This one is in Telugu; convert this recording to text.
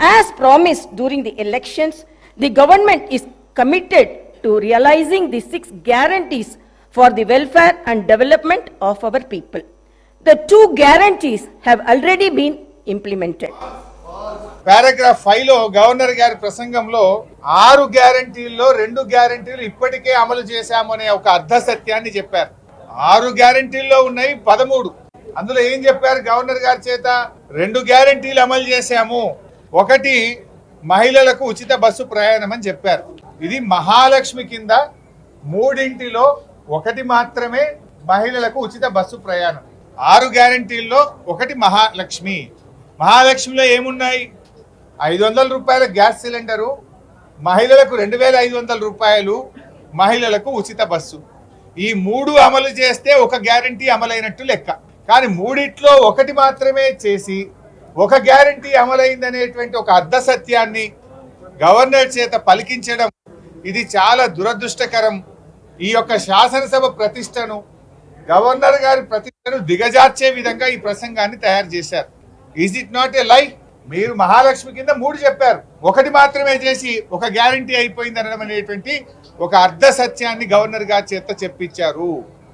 As promised during the elections, the government is committed to realizing the six guarantees for the welfare and development of our people. The two guarantees have already been implemented. Paragraph ఫైవ్లో గవర్నర్ గారి ప్రసంగంలో ఆరు గ్యారంటీల్లో రెండు గ్యారంటీలు ఇప్పటికే అమలు చేశాము అనే ఒక అర్ధ సత్యాన్ని చెప్పారు ఆరు గ్యారంటీల్లో ఉన్నాయి పదమూడు అందులో ఏం చెప్పారు గవర్నర్ గారి చేత రెండు గ్యారంటీలు అమలు చేశాము ఒకటి మహిళలకు ఉచిత బస్సు ప్రయాణం అని చెప్పారు. ఇది మహాలక్ష్మి కింద మూడింటిలో ఒకటి మాత్రమే మహిళలకు ఉచిత బస్సు ప్రయాణం. ఆరు గ్యారంటీల్లో ఒకటి మహాలక్ష్మి. మహాలక్ష్మిలో ఏమున్నాయి? ఐదు వందల రూపాయల గ్యాస్ సిలిండరు మహిళలకు రెండు వేల ఐదు వందల రూపాయలు మహిళలకు ఉచిత బస్సు. ఈ మూడు అమలు చేస్తే ఒక గ్యారంటీ అమలైనట్టు లెక్క. కానీ మూడిట్లో ఒకటి మాత్రమే చేసి ఒక గ్యారంటీ అమలైందనేటువంటి ఒక అర్ధ సత్యాన్ని గవర్నర్ చేత పలికించడం ఇది చాలా దురదృష్టకరం. ఈ యొక్క శాసనసభ ప్రతిష్టను గవర్నర్ గారి ప్రతిష్టను దిగజార్చే విధంగా ఈ ప్రసంగాన్ని తయారు చేశారు. ఈజ్ ఇట్ నాట్ ఏ లై మీరు మహాలక్ష్మి కింద మూడు చెప్పారు. ఒకటి మాత్రమే చేసి ఒక గ్యారంటీ అయిపోయింది అనడం అనేటువంటి ఒక అర్ధ సత్యాన్ని గవర్నర్ గారి చేత చెప్పించారు.